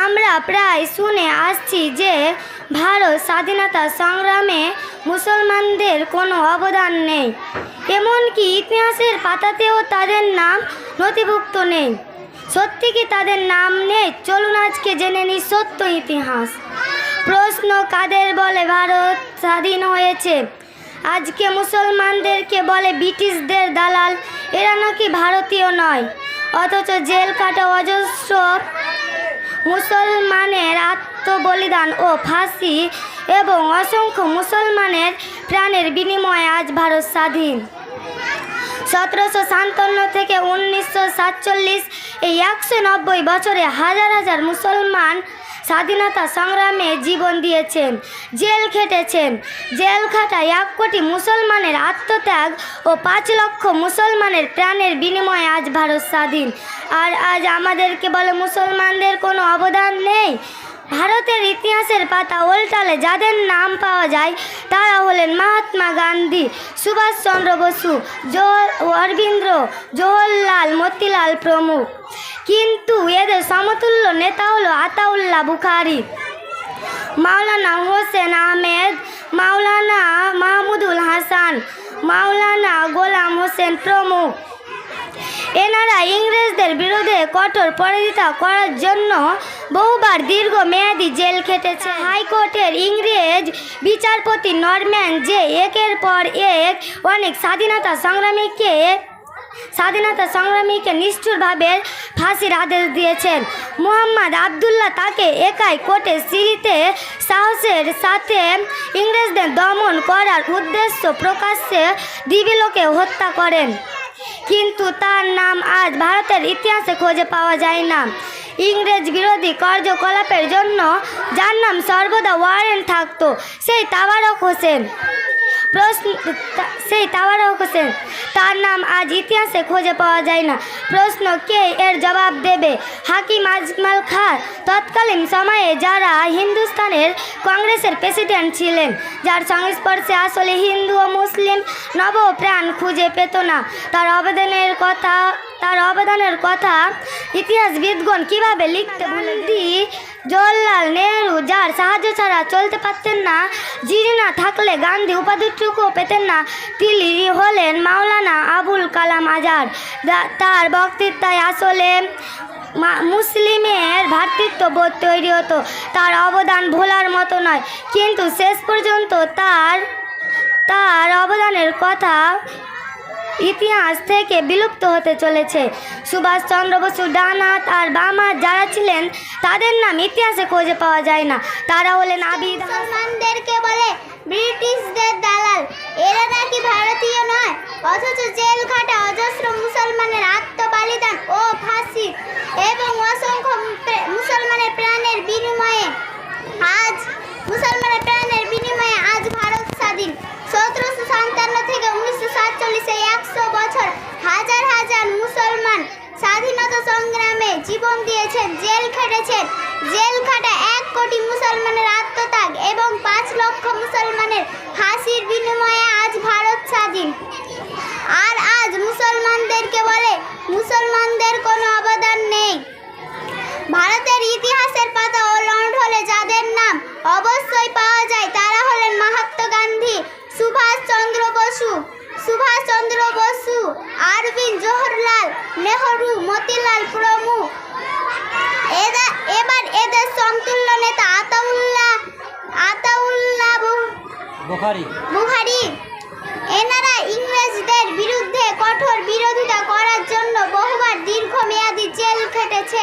আমরা প্রায় শুনে আসছি যে ভারত স্বাধীনতা সংগ্রামে মুসলমানদের কোনো অবদান নেই। এমনকি ইতিহাসের পাতাতেও তাদের নাম নথিভুক্ত নেই। সত্যি কি তাদের নাম নেই? চলুন আজকে জেনে নিই সত্য ইতিহাস। প্রশ্ন কাদের বলে ভারত স্বাধীন হয়েছে? আজকে মুসলমানদেরকে বলে ব্রিটিশদের দালাল, এরা নাকি ভারতীয় নয়। অথচ জেল কাটা অজস্র মুসলমানের আত্মবলিদান ও ফাঁসি এবং অসংখ্য মুসলমানের প্রাণের বিনিময়ে আজ ভারত স্বাধীন। সতেরোশো সাতান্ন থেকে উনিশশো সাতচল্লিশ এই একশো নব্বই বছরে হাজার হাজার মুসলমান স্বাধীনতা সংগ্রামে জীবন দিয়েছেন জেল খেটেছেন জেল খাটায় এক কোটি মুসলমানের আত্মত্যাগ ও পাঁচ লক্ষ মুসলমানের প্রাণের বিনিময়ে আজ ভারত স্বাধীন। আর আজ আমাদেরকে বলে মুসলমানদের কোনো অবদান নেই। ভারতের ইতিহাসের পাতা উল্টালে যাদের নাম পাওয়া যায়, তারা হলেন মহাত্মা গান্ধী, সুভাষচন্দ্র বসু জোহর অরবিন্দ্র জওহরলাল মতিলাল প্রমুখ। কিন্তু এদের সমতুল্য নেতা হলো আতাউল্লাহ বুখারি, মাওলানা হোসেন আহমেদ, মাওলানা মাহমুদুল হাসান, মাওলানা গোলাম হোসেন প্রমুখ। এনারা ইংরেজদের বিরুদ্ধে কঠোর পরাজিতা করার জন্য বহুবার দীর্ঘ মেয়াদি জেল খেটেছে। হাইকোর্টের ইংরেজ বিচারপতি নরম্যান যে একের পর এক অনেক স্বাধীনতা সংগ্রামীকে স্বাধীনতা সংগ্রামীকে নিষ্ঠুরভাবে ফাঁসির আদেশ দিয়েছেন। মোহাম্মদ আবদুল্লাহ তাকে একাই কোর্টে সিঁড়িতে সাহসের সাথে ইংরেজদের দমন করার উদ্দেশ্য প্রকাশ্যে দিবিলোকে হত্যা করেন। কিন্তু তার নাম আজ ভারতের ইতিহাসে খুঁজে পাওয়া যায় না। ইংরেজ বিরোধী কার্যকলাপের জন্য যার নাম সর্বদা ওয়ারেন্ট থাকতো, সেই তাবারক হোসেন। প্রশ্ন সেই তাবারক হোসেন তার নাম আজ ইতিহাসে খুঁজে পাওয়া যায় না। প্রশ্ন, কে এর জবাব দেবে? হাকিম আজমাল খান তৎকালীন সময়ে যারা হিন্দুস্তানের কংগ্রেসের প্রেসিডেন্ট ছিলেন, যার সংস্পর্শে আসলে হিন্দু ও মুসলিম নব প্রাণ খুঁজে পেত না। তার অবদানের কথা, তার অবদানের কথা ইতিহাসবিদগণ কীভাবে লিখতে বন্দি জওয়াহরলাল নেহরু যার সাহায্য ছাড়া চলতে পারতেন না, যিনি না থাকলে গান্ধী উপাধিটুকুও পেতেন না, তিনি হলেন মাওলানা আবুল কালাম আজাদ। তার বক্তৃতায় আসলে মুসলিমের ভ্রাতৃত্ববোধ তৈরি হতো, তার অবদান ভোলার মতো নয়, কিন্তু শেষ পর্যন্ত তার তার অবদানের কথা ইতিহাস থেকে বিলুপ্ত হতে চলেছে। সুভাষচন্দ্র বসু ডান হাত আর বামা যারা ছিলেন, তাদের নাম ইতিহাসে খুঁজে পাওয়া যায় না। তারা হলেন আবিদ মুসলমানদেরকে বলে ব্রিটিশদের দালাল। এরা নাকি ভারতীয় নয়, অথচ জেল খাটা অজস্র মুসলমানের আত্মবলিদান ও ফাঁসি এবং অসংখ্য প্রে- মুসলমানের প্রাণের বিনিময়ে আজ মুসলমানের প্রাণের বিনিময়ে আজ ভারত স্বাধীন সতেরোশো সাতান্ন থেকে উনিশশো সাতচল্লিশে একশো বছর হাজার হাজার মুসলমান স্বাধীনতা সংগ্রামে জীবন দিয়েছেন, জেল খেটেছেন। জেল খাটা এক কোটি মুসলমানের আত্মত্যাগ এবং পাঁচ লক্ষ মুসলমানের ফাঁসির বিনিময়ে আজ ভারত স্বাধীন। আর আজ মুসলমানদেরকে বলে, মুসলমানদের কোনো অবদান নেই। ভারতের ইতিহাসের পাতা ওলন্ড হলে যাদের নাম অবশ্যই পাওয়া বুখারী। বুখারী। এনারা ইংরেজদের বিরুদ্ধে কঠোর বিরোধিতা করার জন্য বহুবার দীর্ঘমেয়াদী জেল খেটেছে।